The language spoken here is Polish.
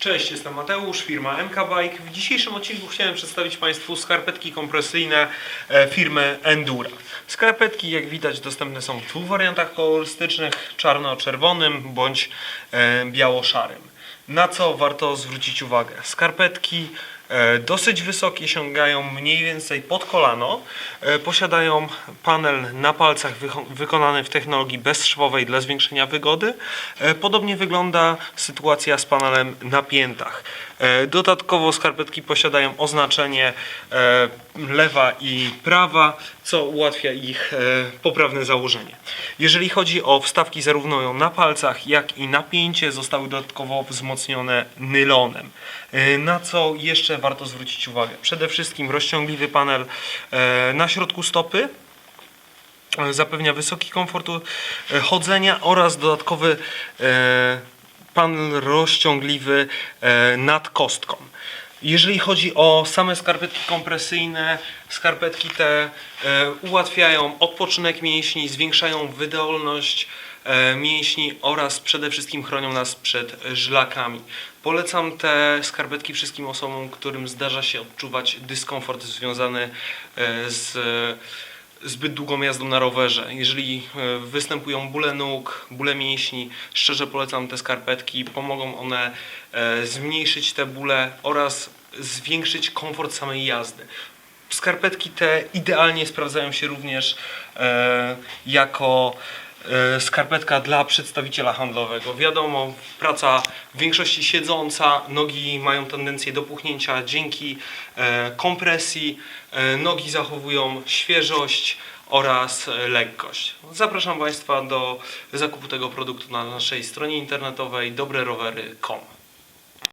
Cześć, jestem Mateusz, firma MK Bike. W dzisiejszym odcinku chciałem przedstawić Państwu skarpetki kompresyjne e, firmy Endura. Skarpetki, jak widać, dostępne są w dwóch wariantach kolorystycznych, czarno-czerwonym bądź e, biało-szarym. Na co warto zwrócić uwagę? Skarpetki dosyć wysokie, sięgają mniej więcej pod kolano, e, posiadają panel na palcach wykonany w technologii bezszwowej dla zwiększenia wygody. E, Podobnie wygląda sytuacja z panelem na piętach. E, Dodatkowo skarpetki posiadają oznaczenie e, lewa i prawa, co ułatwia ich e, poprawne założenie. Jeżeli chodzi o wstawki zarówno na palcach, jak i napięcie, zostały dodatkowo wzmocnione nylonem. E, Na co jeszcze warto zwrócić uwagę? Przede wszystkim rozciągliwy panel e, na środku stopy, e, zapewnia wysoki komfort e, chodzenia oraz dodatkowy panel rozciągliwy nad kostką. Jeżeli chodzi o same skarpetki kompresyjne, skarpetki te ułatwiają odpoczynek mięśni, zwiększają wydolność mięśni oraz przede wszystkim chronią nas przed żlakami. Polecam te skarpetki wszystkim osobom, którym zdarza się odczuwać dyskomfort związany e, z zbyt długą jazdą na rowerze. Jeżeli e, występują bóle nóg, bóle mięśni, szczerze polecam te skarpetki. Pomogą one e, zmniejszyć te bóle oraz zwiększyć komfort samej jazdy. Skarpetki te idealnie sprawdzają się również e, jako e, skarpetka dla przedstawiciela handlowego. Wiadomo, praca w większości siedząca, nogi mają tendencję do puchnięcia dzięki e, kompresji. E, nogi zachowują świeżość oraz e, lekkość. Zapraszam Państwa do zakupu tego produktu na naszej stronie internetowej dobrerowery.com.